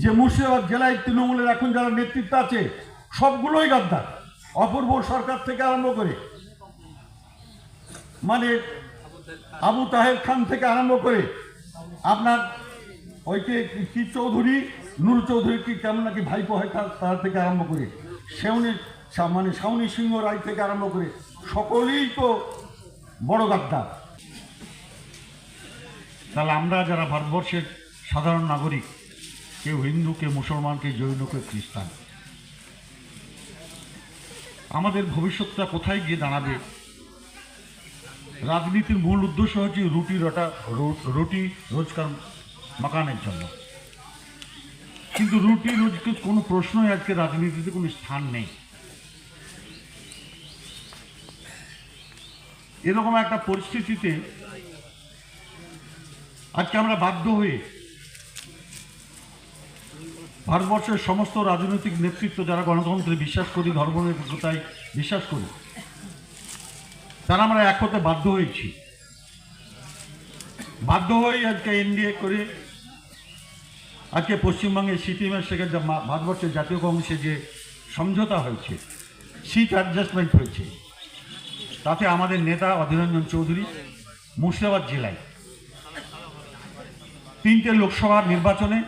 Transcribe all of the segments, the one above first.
যে মুর্শিদাবাদ জেলায় তৃণমূলের এখন যারা নেতৃত্ব আছে, সবগুলোই গাদ্দার। অপূর্ব সরকার থেকে আরম্ভ করে। মানে আবু তাহের খান থেকে আরম্ভ করে আপনার ওইকে কি চৌধুরী নুর চৌধুরী কি কেমন নাকি ভাইপো হয় তার থেকে আরম্ভ করে। সেউনি মানে সাউনি সিংহ রায় থেকে আরম্ভ করে। সকলেই তো বড় গাদ্দার। তাহলে আমরা যারা ভারতবর্ষের সাধারণ নাগরিক কেউ হিন্দু কেউ মুসলমান জৈন কেউ খ্রিস্টান আমাদের ভবিষ্যৎটা কোথায় গিয়ে দাঁড়াবে? রাজনীতির মূল উদ্দেশ্য হচ্ছে রুটি রটা রুটি রোজগার মাকানের জন্য। কিন্তু রুটি রোজগার কোনো প্রশ্নই আজকে রাজনীতিতে কোনো স্থান নেই। এরকম একটা পরিস্থিতিতে আজকে আমরা বাধ্য হয়ে ভারতবর্ষের সমস্ত রাজনৈতিক নেতৃত্ব যারা গণতন্ত্রে বিশ্বাস করি, ধর্মনিরপেক্ষতায় বিশ্বাস করি, তারা আমরা এক হতে বাধ্য হয়েছি। বাধ্য হয়ে আজকে এনডিএ করে, আজকে পশ্চিমবঙ্গে সিপিএমের যা ভারতবর্ষের জাতীয় কংগ্রেসে যে সমঝোতা হয়েছে সিট অ্যাডজাস্টমেন্ট হয়েছে, তাতে আমাদের নেতা অধীররঞ্জন চৌধুরী মুর্শিদাবাদ জেলায় তিনটে লোকসভা নির্বাচনে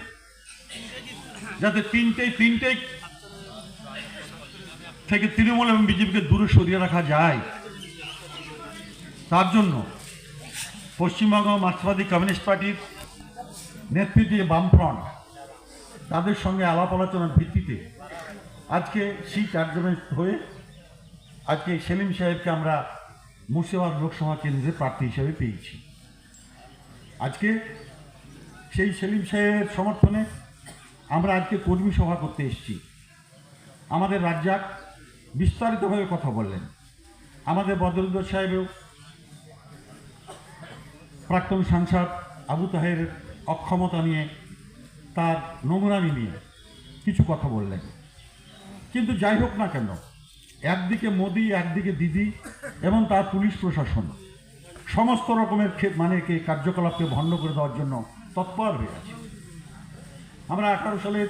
যাতে তিনটেই তিনটেই থেকে তৃণমূল এবং বিজেপিকে দূরে সরিয়ে রাখা যায়। তার জন্য পশ্চিমবঙ্গ মার্ক্সবাদী কমিউনিস্ট পার্টির নেতৃত্বে বামফ্রন্ট, তাদের সঙ্গে আলাপ আলোচনার ভিত্তিতে আজকে সিট অ্যাডজাস্টমেন্ট হয়ে আজকে সেলিম সাহেবকে আমরা মুর্শিদাবাদ লোকসভা কেন্দ্রে প্রার্থী হিসেবে পেয়েছি। আজকে সেই সেলিম সাহেবের সমর্থনে আমরা আজকে কর্মী সভা করতে এসেছি। আমাদের রাজ্জাক বিস্তারিতভাবে কথা বললেন। আমাদের বদরুদ্দ সাহেবেও, প্রাক্তন সাংসদ আবু তাহের অক্ষমতা নিয়ে, তার নোংরামি নিয়ে কিছু কথা বললেন। কিন্তু যাই হোক না কেন, একদিকে মোদি, একদিকে দিদি এবং তার পুলিশ প্রশাসন। সমস্ত রকমের মানে কার্যকলাপকে ভণ্ড করে দেওয়ার জন্য তৎপর হয়ে আছে। আমরা আঠারো সালের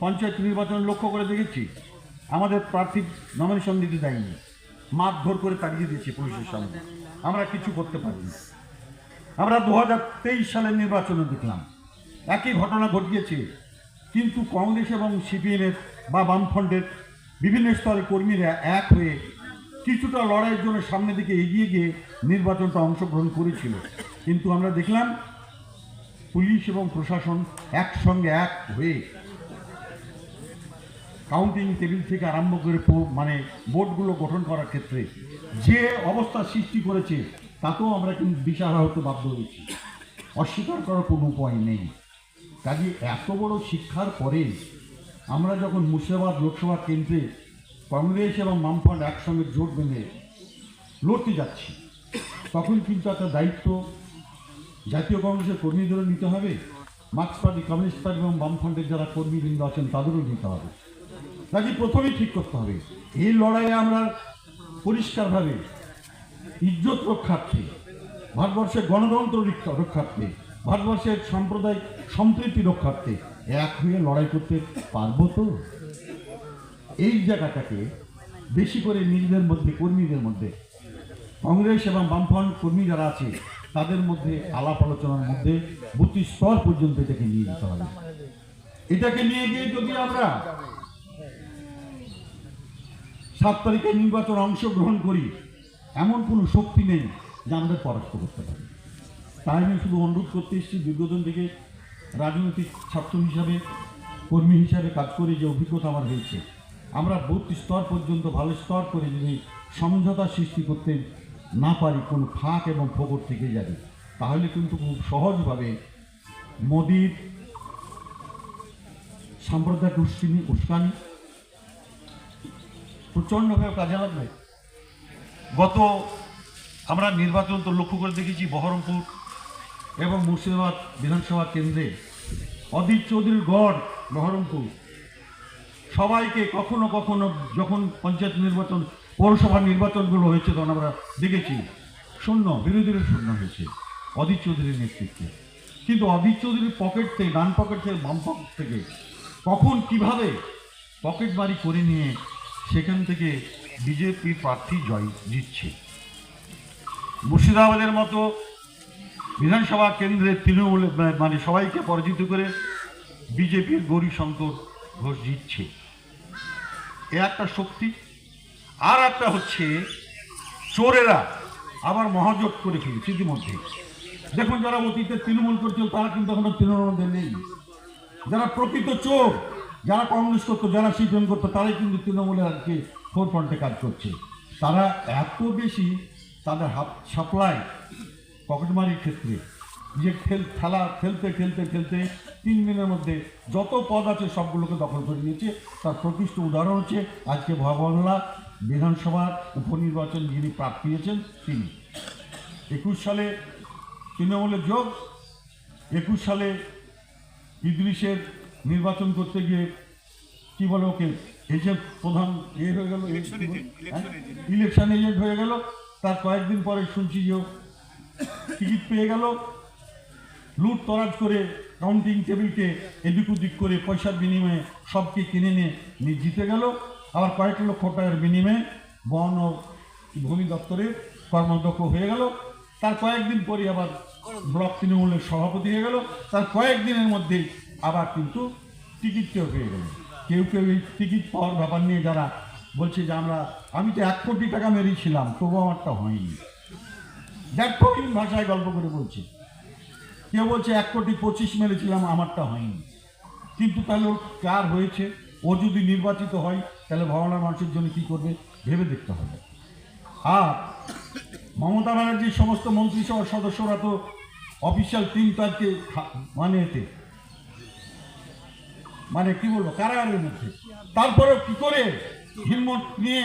পঞ্চায়েত নির্বাচন লক্ষ্য করে দেখেছি, আমাদের প্রার্থী নমিনেশন দিতে দেয়নি। মারধর করে তাড়িয়ে দিয়েছি পুলিশের সামনে। আমরা কিছু করতে পারিনি। আমরা দু হাজার তেইশ সালের নির্বাচনে দেখলাম, একই ঘটনা ঘটিয়েছে। কিন্তু কংগ্রেস এবং সিপিএমের বা বামফ্রন্টের বিভিন্ন স্তরের কর্মীরা এক হয়ে কিছুটা লড়াইয়ের জন্য সামনের দিকে এগিয়ে গিয়ে নির্বাচনটা অংশগ্রহণ করেছিল। কিন্তু আমরা দেখলাম পুলিশ এবং প্রশাসন একসঙ্গে এক হয়ে কাউন্টিং টেবিল থেকে আরম্ভ করে মানে বোর্ডগুলো গঠন করার ক্ষেত্রে যে অবস্থা সৃষ্টি করেছে, তাতেও আমরা কিন্তু দিশাহারা হতে বাধ্য হয়েছি। অস্বীকার করার কোনো উপায় নেই। কাজে এত বড় শিক্ষার পরে আমরা যখন মুর্শিদাবাদ লোকসভা কেন্দ্রে কংগ্রেস এবং বামফ্রন্ট একসঙ্গে জোট বেঁধে লড়তে যাচ্ছি, তখন কিন্তু একটা দায়িত্ব জাতীয় কংগ্রেসের কর্মীদেরও নিতে হবে? মার্ক্সবাদী কমিউনিস্ট পার্টি এবং বামফ্রন্টের যারা কর্মীবৃন্দ আছেন, তাদেরও নিতে হবে। কাজে প্রথমেই ঠিক করতে হবে, এই লড়াইয়ে আমরা পরিষ্কারভাবে ইজ্জত রক্ষার্থে, ভারতবর্ষের গণতন্ত্র রক্ষা- রক্ষার্থে, ভারতবর্ষের সাম্প্রদায়িক সম্প্রীতি রক্ষার্থে এক হয়ে লড়াই করতে পারব তো? এই জায়গাটাকে বেশি করে নিজেদের মধ্যে, কর্মীদের মধ্যে, কংগ্রেস এবং বামফ্রন্ট কর্মী যারা আছে তাদের মধ্যে আলাপ আলোচনার মধ্যে বুদ্ধি স্তর পর্যন্ত এটাকে নিয়ে যেতে হবে। এটাকে নিয়ে গিয়ে যদি আমরা সাত তারিখে নির্বাচন অংশগ্রহণ করি, এমন কোনো শক্তি নেই যা আমাদের পরাস্ত করতে পারে। তাই আমি শুধু অনুরোধ করতে এসেছি, দীর্ঘদিন থেকে রাজনৈতিক ছাত্র হিসাবে, কর্মী হিসাবে কাজ করে যে অভিজ্ঞতা আমার হয়েছে, আমরা বুথ স্তর পর্যন্ত ভালো স্তর করে যদি সমঝোতা সৃষ্টি করতে না পারি কোনো ফাঁক এবং ফোকর থেকে যাবে। তাহলে কিন্তু খুব সহজভাবে মোদির সাম্প্রদায়িক উস্কানি উস্কানি প্রচণ্ডভাবে কাজে লাগবে। গত আমরা নির্বাচন তো লক্ষ্য করে দেখেছি বহরমপুর এবং মুর্শিদাবাদ বিধানসভা কেন্দ্রে। অধীর চৌধুরীর গড় বহরমপুর। সবাইকে কখনো কখনো যখন পঞ্চায়েত নির্বাচন পৌরসভা নির্বাচনগুলো হয়েছে তখন আমরা দেখেছি। শূন্য বিরোধীরা শূন্য হয়েছে অধীর চৌধুরীর নেতৃত্বে। কিন্তু অধীর চৌধুরীর পকেট থেকে, ডান পকেট থেকে, বাম পকেট থেকে কখন কীভাবে পকেটবাড়ি করে নিয়ে সেখান থেকে বিজেপি প্রার্থী জয় জিতছে? মুর্শিদাবাদের মতো বিধানসভা কেন্দ্রে তৃণমূল মানে সবাইকে পরাজিত করে বিজেপির গৌরীশঙ্কর ঘোষ জিতছে। এ একটা শক্তি আর একটা হচ্ছে চোরেরা আবার মহাযোগ করে ফেলেছে ইতিমধ্যে। দেখুন যারা অতীতে তৃণমূল করছিল তারা কিন্তু এখনও তৃণমূলতে নেই। যারা প্রকৃত চোর, যারা কংগ্রেস করতো, যারা সিপিএম করতো, তারাই কিন্তু তৃণমূলের আজকে ফোর ফ্রন্টে কাজ করছে। তারা এত বেশি তাদের হাত সাপ্লাই পকেটমারির ক্ষেত্রে, যে খেল খেলা খেলতে খেলতে খেলতে তিন দিনের মধ্যে যত পদ আছে সবগুলোকে দখল করে নিয়েছে। তার প্রকৃষ্ট উদাহরণ হচ্ছে আজকে ভবাংলা বিধানসভার উপনির্বাচন যিনি প্রাপ্তি হয়েছেন তিনি। একুশ সালে তৃণমূলের যোগ একুশ সালে ইদ্রিসের নির্বাচন করতে গিয়ে কি বলে ওকে যে প্রধান এ হয়ে গেল ইলেকশন এজেন্ট হয়ে? গেল তার কয়েকদিন পরে শুনছি যে টিকিট পেয়ে গেল। লুট তরাজ করে কাউন্টিং টেবিলকে এদিক ওদিক করে পয়সার বিনিময়ে সবকে কিনে নিয়ে জিতে গেল। আবার কয়েক লক্ষ টাকার বিনিময়ে বন ও ভূমি দপ্তরের কর্মদক্ষ হয়ে গেল। তার কয়েকদিন পরে আবার ব্লক তৃণমূলের সভাপতি হয়ে গেল। তার কয়েকদিনের মধ্যেই আবার কিন্তু টিকিট কেউ পেয়ে গেল। কেউ কেউ এই টিকিট পাওয়ার ব্যাপার নিয়ে যারা বলছে যে আমরা, আমি তো এক কোটি টাকা মেরিয়েছিলাম তবু আমারটা হয়নি। দেখহীন ভাষায় গল্প করে বলছে। কেউ বলছে, এক কোটি পঁচিশ মেরেছিলাম, আমারটা হয়নি। কিন্তু তাহলে কার হয়েছে? ও যদি নির্বাচিত হয়, তাহলে ভবনার মানুষের জন্য কী করবে? ভেবে দেখতে হবে। আর মমতা ব্যানার্জির সমস্ত মন্ত্রিসভার সদস্যরা তো অফিসিয়াল তিন তারিখে মানে এতে মানে কি বলব, কারাগারের মধ্যে। তারপরেও কি করে হিম্মত নিয়ে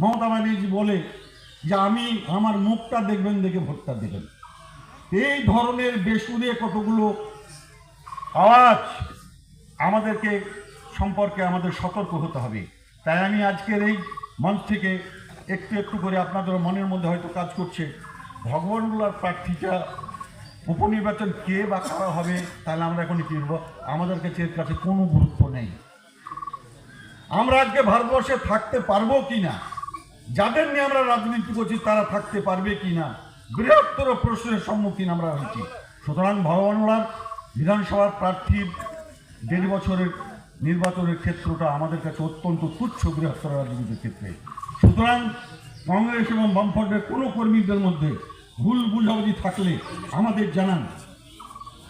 মমতা ব্যানার্জি বলে যে আমি আমার মুখটা দেখবেন, দেখে ভোটটা দেবেন। এই ধরনের বেসুরে কতগুলো আওয়াজ আমাদেরকে সম্পর্কে আমাদের সতর্ক হতে হবে। তাই আমি আজকের এই মঞ্চ থেকে একটু একটু করে আপনাদের মনের মধ্যে হয়তো কাজ করছে। ভগবানগুলার প্রার্থীটা উপনির্বাচন কে বা কারা হবে, তাহলে আমরা এখন কি আমাদের কাছে এর কাছে কোনো গুরুত্ব নেই। আমরা আজকে ভারতবর্ষে থাকতে পারব কি না যাদের নিয়ে আমরা রাজনীতি করছি, তারা থাকতে পারবে কি না বৃহত্তর প্রশ্নের সম্মুখীন আমরা হয়েছি। সুতরাং ভগবানলার বিধানসভার প্রার্থীর দেড় বছরের নির্বাচনের ক্ষেত্রটা আমাদের কাছে অত্যন্ত তুচ্ছ বৃহত্তর রাজনীতির ক্ষেত্রে। সুতরাং কংগ্রেস এবং বামফ্রন্টের কোনো কর্মীদের মধ্যে ভুল বুঝাবুঝি থাকলে আমাদের জানান।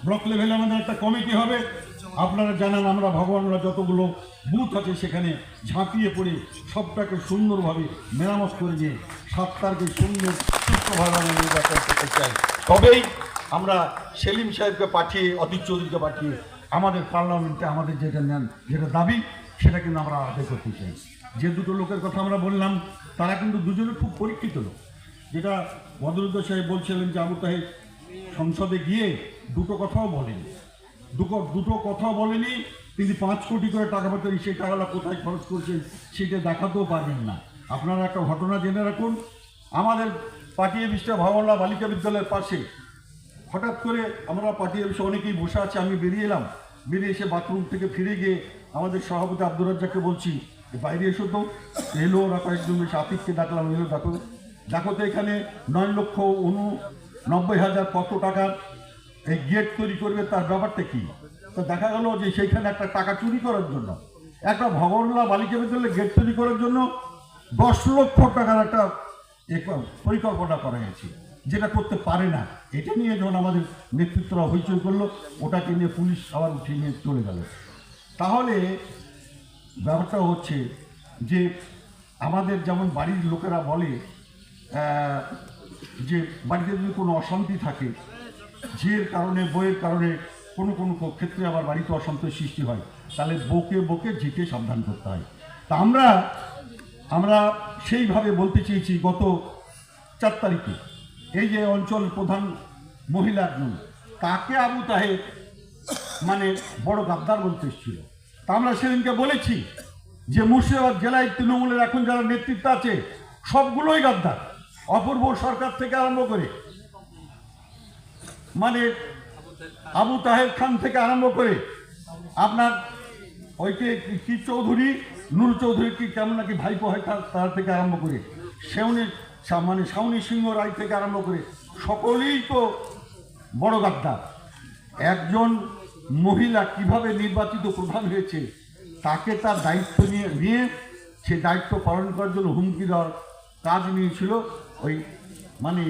ব্লক লেভেলে আমাদের একটা কমিটি হবে। আপনারা জানান, আমরা ভগবানরা যতগুলো বুথ আছে সেখানে ঝাঁপিয়ে পড়ে সবটাকে সুন্দরভাবে মেরামত করে দিয়ে সাত তারিখে সুন্দর সুস্থভাবে আমরা নির্বাচন করতে চাই। তবেই আমরা সেলিম সাহেবকে পাঠিয়ে, অতীত চৌধুরীকে পাঠিয়ে আমাদের পার্লামেন্টে আমাদের যেটা নেন, যেটা দাবি, সেটা কিন্তু আমরা আদায় করতে চাই। যে দুটো লোকের কথা আমরা বললাম, তারা কিন্তু দুজনে খুব পরীক্ষিত লোক। যেটা বদরুদ্দ সাহেব বলছিলেন যে আবু তাহেব সংসদে গিয়ে দুটো কথাও বলেনি। দুটো দুটো কথাও বলেনি, তিনি পাঁচ কোটি করে টাকা পাতেন সেই টাকাটা কোথায় খরচ করছেন সেটা দেখাতেও পারবেন না। আপনারা একটা ঘটনা জেনে রাখুন, আমাদের পার্টি অফিসটা ভাওয়াল্লা বালিকা বিদ্যালয়ের পাশে। হঠাৎ করে আমরা পার্টি অফিসে অনেকেই বসে আছে, আমি বেরিয়ে এলাম। বেরিয়ে এসে বাথরুম থেকে ফিরে গিয়ে আমাদের সভাপতি আব্দুর রাজ্জাককে বলছি বাইরে এসো তো। এলো ওরা কয়েকজন বেশি আতিককে ডাকলাম এলো দেখো দেখো তো এখানে নয় লক্ষ উনু নব্বই হাজার কত টাকার এই গেট তৈরি করবে, তার ব্যাপারটা কি? তো দেখা গেল যে সেইখানে একটা টাকা চুরি করার জন্য, একটা ভগবানলা বালিকা বিদ্যালয়ে গেট তৈরি করার জন্য দশ লক্ষ টাকার একটা পরিকল্পনা করা হয়েছে। যেটা করতে পারে না, এটা নিয়ে যখন আমাদের নেতৃত্বরা হইচই করল, ওটাকে নিয়ে পুলিশ আবার উঠিয়ে নিয়ে চলে গেল। তাহলে ব্যাপারটা হচ্ছে যে আমাদের যেমন বাড়ির লোকেরা বলে যে বাড়িতে যদি কোনো অশান্তি থাকে, ঝিয়ের কারণে বইয়ের কারণে কোনো কোনো ক্ষেত্রে আবার বাড়িতে অশান্তির সৃষ্টি হয়, তাহলে বকে বকে ঝিকে সাবধান করতে হয়। তা আমরা আমরা সেইভাবে বলতে চেয়েছি গত চার তারিখে। এই যে অঞ্চল প্রধান মহিলা একজন তাকে আবু তাহেব মানে বড় গাদ্দার বলতে এসেছিল। তা আমরা সেদিনকে বলেছি যে মুর্শিদাবাদ জেলায় তৃণমূলের এখন যারা নেতৃত্ব আছে, সবগুলোই গাদ্দার। অপূর্ব সরকার থেকে আরম্ভ করে মানে আবু তাহের খান থেকে আরম্ভ করে আপনার ওইকে কি- চৌধুরী, নুর চৌধুরী কি কেমন নাকি ভাইপো হয় তার থেকে আরম্ভ করে, সেউনি সা- মানে সাউনি সিংহ রায় থেকে আরম্ভ করে সকলেই তো বড় গাদ্দার একজন মহিলা কীভাবে নির্বাচিত প্রধান হয়েছে, তাকে তার দায়িত্ব নিয়ে নিয়ে সে দায়িত্ব পালন করার জন্য হুমকি দেওয়ার কাজ নিয়েছিল ওই মানে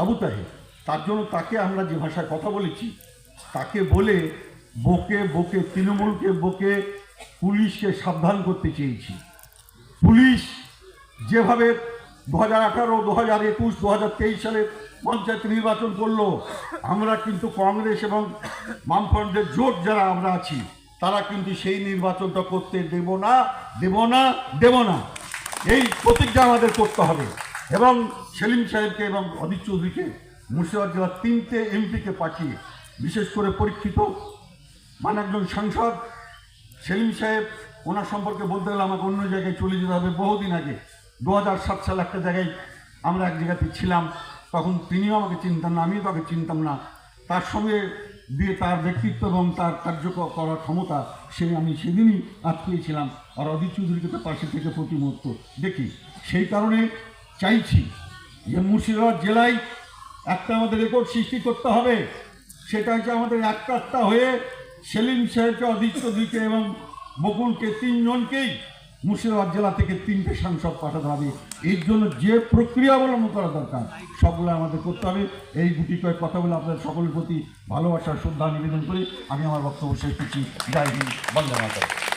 আবু তাহের। তার জন্য তাকে আমরা যে ভাষায় কথা বলেছি, তাকে বলে বকে বকে তৃণমূলকে বকে পুলিশকে সাবধান করতে চেয়েছি। পুলিশ যেভাবে দু হাজার আঠারো, দু হাজার একুশ, দু হাজার তেইশ সালে পঞ্চায়েত নির্বাচন করল। আমরা কিন্তু কংগ্রেস এবং বামফ্রন্টের জোট যারা আমরা আছি, তারা কিন্তু সেই নির্বাচনটা করতে দেব না দেব না দেব না। এই প্রতিজ্ঞা আমাদের করতে হবে। এবং সেলিম সাহেবকে এবং অদিত চৌধুরীকে মুর্শিদাবাদ জেলার তিনটে এমপিকে পাঠিয়ে, বিশেষ করে পরীক্ষিত মানে একজন সাংসদ সেলিম সাহেব, ওনার সম্পর্কে বলতে গেলে আমাকে অন্য জায়গায় চলে যেতে হবে বহুদিন আগে। দু হাজার সাত সালে একটা জায়গায় আমরা এক জায়গাতে ছিলাম, তখন তিনিও আমাকে চিনতাম না, আমিও তাকে চিনতাম না। তার সঙ্গে দিয়ে তার ব্যক্তিত্ব এবং তার কার্যকর করার ক্ষমতা সে, আমি সেদিনই আটকিয়েছিলাম আর অদিত চৌধুরীকে তো পাশে থেকে প্রতি মুহূর্ত দেখি, সেই কারণে চাইছি যে মুর্শিদাবাদ জেলায় একটা আমাদের রেকর্ড সৃষ্টি করতে হবে। সেটা হচ্ছে আমাদের একটা হয়ে সেলিম সাহেবকে অদিত্য দিকে এবং বকুলকে তিনজনকেই মুর্শিদাবাদ জেলা থেকে তিনটে সাংসদ পাঠাতে হবে। এর জন্য যে প্রক্রিয়া অবলম্বন করা দরকার সবগুলো আমাদের করতে হবে। এই গুটি কয়েক কথা বলে আপনাদের সকলের প্রতি ভালোবাসা, শ্রদ্ধা নিবেদন করে আমি আমার বক্তব্য শেষ করছি। জয় হিন্দ, বন্দে মাতরম।